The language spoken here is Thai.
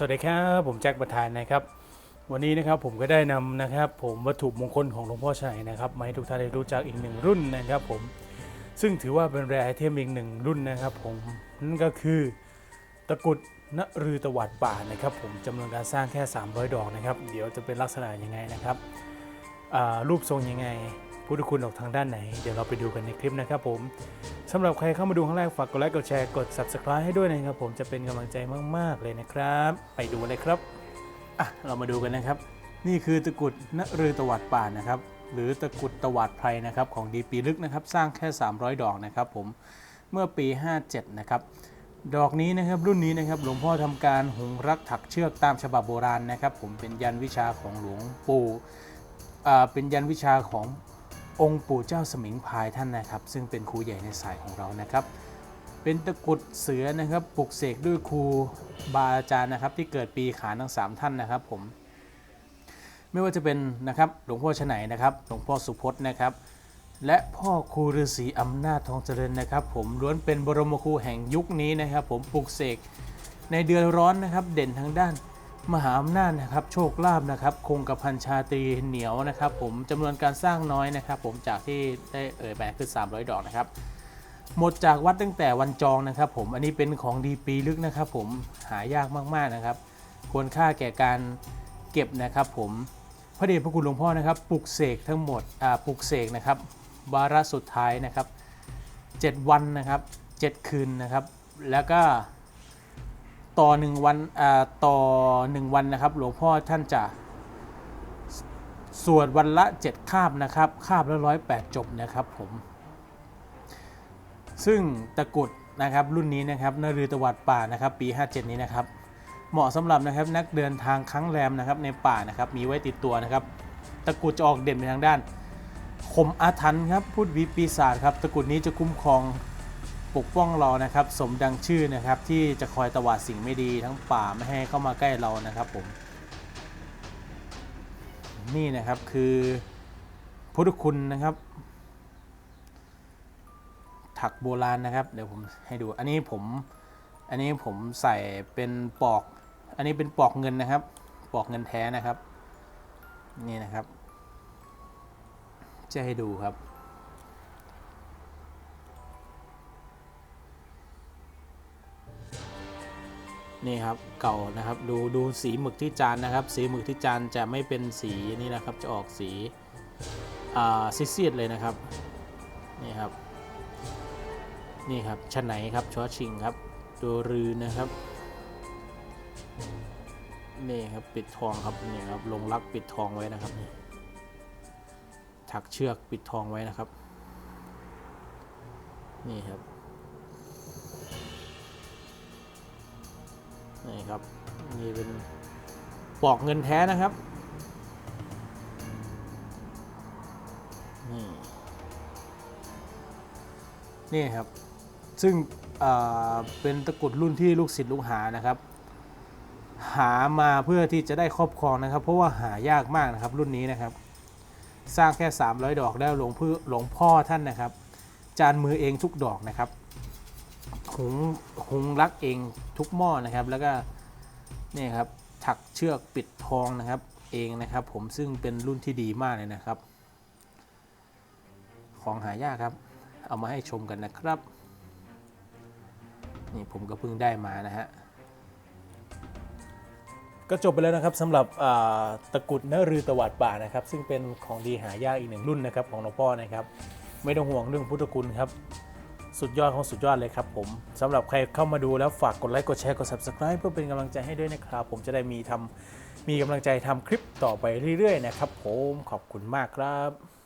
สวัสดีครับผมแจ็คประธานนะครับ วันนี้นะครับผมก็ได้นำนะครับผมวัตถุมงคลของหลวงพ่อชัยนะครับมาให้ทุกท่านได้รู้จักอีกหนึ่งรุ่นนะครับผมซึ่งถือว่าเป็นแรไอเทมอีกหนึ่งรุ่นนะครับผมนั่นก็คือตะกุดนรือตวัดป่านะครับผมจำนวนการสร้างแค่ 300 ดอกนะครับ เดี๋ยวจะเป็นลักษณะยังไงนะครับรูปทรงยังไง พุทธคุณออกทางด้านไหน เดี๋ยวเราไปดูกันในคลิปนะครับผมสำหรับใครเข้ามาดูครั้งแรกฝากกดไลค์กดแชร์กด subscribe ให้ด้วยนะครับผมจะเป็นกำลังใจมาก ๆ เลยนะครับ ไปดูเลยครับอะเรามาดูกันนะครับ นี่คือตะกุดนรือตวัดป่านะครับ หรือตะกุดตวัดไพรนะครับของดีปีลึกนะครับ สร้างแค่ 300 ดอกนะครับผมเมื่อปี 57 นะครับดอกนี้นะครับรุ่นนี้นะครับหลวงพ่อทำการหุงรักถักเชือกตามฉบับโบราณนะครับ ผมเป็นยันวิชาของหลวงปู่อ่าเป็นยันวิชาของ องค์ปู่เจ้าสมิงพายท่านนะครับ ซึ่งเป็นครูใหญ่ในสายของเรานะครับ เป็นตะกุดเสือนะครับปลุกเสกด้วยครูบาอาจารย์นะครับ ที่เกิดปีขานทั้งสามท่านนะครับผมไม่ว่าจะเป็นนะครับหลวงพ่อชไหนนะครับ หลวงพ่อสุพจน์นะครับ และพ่อครูฤาษีอำนาจทองเจริญนะครับ ผมล้วนเป็นบรมครูแห่งยุคนี้นะครับ ผมปลุกเสกในเดือนร้อนนะครับ เด่นทางด้าน มหาอำนาจนะครับโชคลาภนะครับคงกับพันชาตรีเหนียวนะครับ ผมจำนวนการสร้างน้อยนะครับ ผมจากที่ได้เอ่ยไปคือ 300 ดอกนะครับหมดจากวัดตั้งแต่วันจองนะครับ ผมอันนี้เป็นของดีปีลึกนะครับ ผมหายากมากๆนะครับ ควรค่าแก่การเก็บนะครับ ผมพระเดชพระคุณหลวงพ่อนะครับปลุกเสกทั้งหมดอ่าปลุกเสกนะครับวาระสุดท้ายนะครับ 7 วันนะครับ 7 คืนนะครับ แล้วก็ ต่อหนึ่งวันต่อหนึ่งวันนะครับ หลวงพ่อท่านจะสวดวันละ 7 คาบนะครับคาบละร้อยแปดจบนะครับผม ซึ่งตะกุดนะครับรุ่นนี้นะครับนรือตวัดป่านะครับ ปี 57 นี้นะครับ เหมาะสำหรับนะครับนักเดินทางครั้งแรมนะครับในป่านะครับมีไว้ติดตัวนะครับ ตะกุดจะออกเด่นไปทางด้านคมอาถรรพ์ครับพูดวิปีศาจครับตะกุดนี้จะคุ้มครอง ปกป้องเรานะครับ สมดังชื่อนะครับที่จะคอยตวาดสิ่งไม่ดีทั้งป่าไม่ให้เข้ามาใกล้เรานะครับผม นี่นะครับคือพุทธคุณนะครับ ถักโบราณนะครับ เดี๋ยวผมให้ดู อันนี้ผมอันนี้ผมใส่เป็นปอก อันนี้เป็นปอกเงินนะครับ ปอกเงินแท้นะครับ นี่นะครับ จะให้ดูครับ นี่ครับเก่านะครับดูดูสีหมึกที่จานนะครับ สีหมึกที่จานจะไม่เป็นสีนี่นะครับจะออกสีอ่าซีดๆเลยนะครับนี่ครับนี่ครับชะไหนครับชอชิงครับ ตัวรือนะครับนี่ครับปิดทองครับนี่ครับลงรักปิดทองไว้นะครับนี่ถักเชือกปิดทองไว้นะครับ นี่ครับ นี่ครับนี่เป็นปอกเงินแท้นะครับนี่นี่ครับ ซึ่งเป็นตะกรุดรุ่นที่ลูกศิษย์ลูกหานะครับ หามาเพื่อที่จะได้ครอบครองนะครับ เพราะว่าหายากมากนะครับรุ่นนี้นะครับ สร้างแค่ 300 ดอกแล้วหลวงพ่อหลวงพ่อท่านนะครับ จานมือเองทุกดอกนะครับ หุงหุงรักเองทุกหม้อนะครับ แล้วก็นี่ครับถักเชือกปิดทองนะครับ เองนะครับ ผมซึ่งเป็นรุ่นที่ดีมากเลยนะครับ ของหายากครับ เอามาให้ชมกันนะครับนี่ผมก็เพิ่งได้มานะฮะก็จบไปแล้วนะครับสำหรับตะกรุดนรือตวัดป่านะครับ ซึ่งเป็นของดีหายากอีกหนึ่งรุ่นนะครับของหลวงพ่อนะครับ ไม่ต้องห่วงเรื่องพุทธคุณครับ สุดยอดของสุดยอดเลยครับผมสำหรับใครเข้ามาดูแล้วฝากกดไลค์กดแชร์กด subscribe เพื่อเป็นกำลังใจให้ด้วยนะครับ ผมจะได้มีทำมีกำลังใจทำคลิปต่อไปเรื่อยๆนะครับผมขอบคุณมากครับ